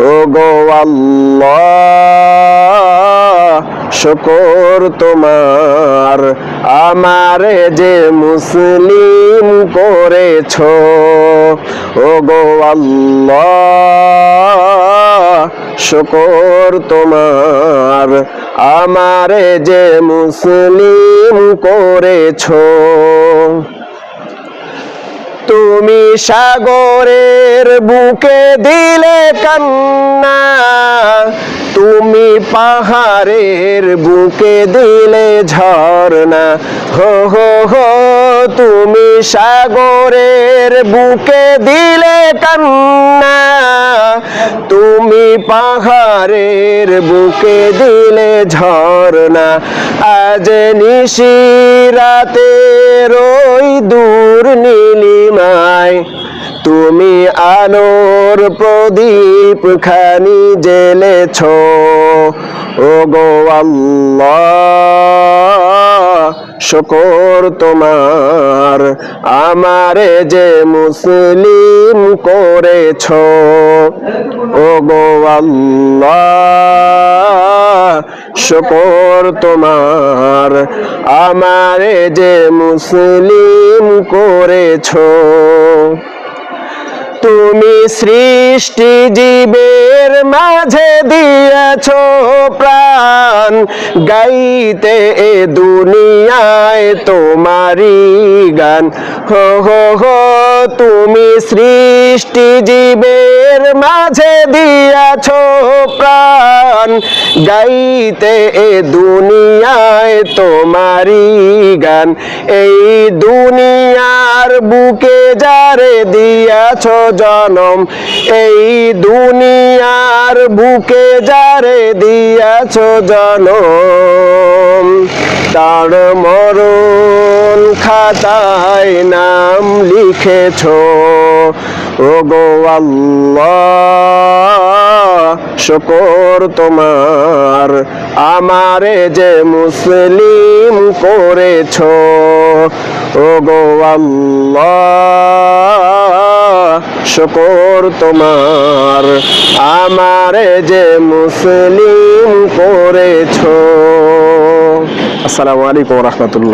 ও গো শুকর তোমার। আমারে যে মুসলিম করেছ, ও গো শুকর তোমার। আমারে যে মুসলিম করেছ তুমি সাগরের বুকে দিলে কান্না, তুমি পাহাড়ের বুকে দিলে ঝর্ণা। হো হো হো, তুমি সাগরের বুকে দিলে কান্না, তুমি পাহাড়ের বুকে দিলে ঝর্ণা। আজ নিশিরাতে রই দূর আলোর প্রদীপ খানি জেলেছ। ও গো শকর তোমার। আমারে যে মুসলিম করেছ। ও গো শকর তোমার। আমারে যে মুসলিম করেছ। তুমি সৃষ্টি জীবের মাঝে দিয়েছ প্রাণ। গাইতে এ দুনিয়ায় তোমারি গান। হো হো হো, তুমি সৃষ্টি জীবের মাঝে দিয়েছ প্রাণ। গাইতে এ দুনিয়ায় তোমারি গান। এই দুনিয়ার বুকে যারে দিয়াছ জনম, এই দুনিয়ার বুকে যারে দিয়াছ জনম। তার মরণ খাতায় নাম লিখেছ ও গো আল্লাহ। শকর তোমার। আমারে যে মুসলিম করেছ ও গো শকর তোমার। আমারে যে মুসলিম করেছ। আসসালামু আলাইকুম রহমতুল্লাহ।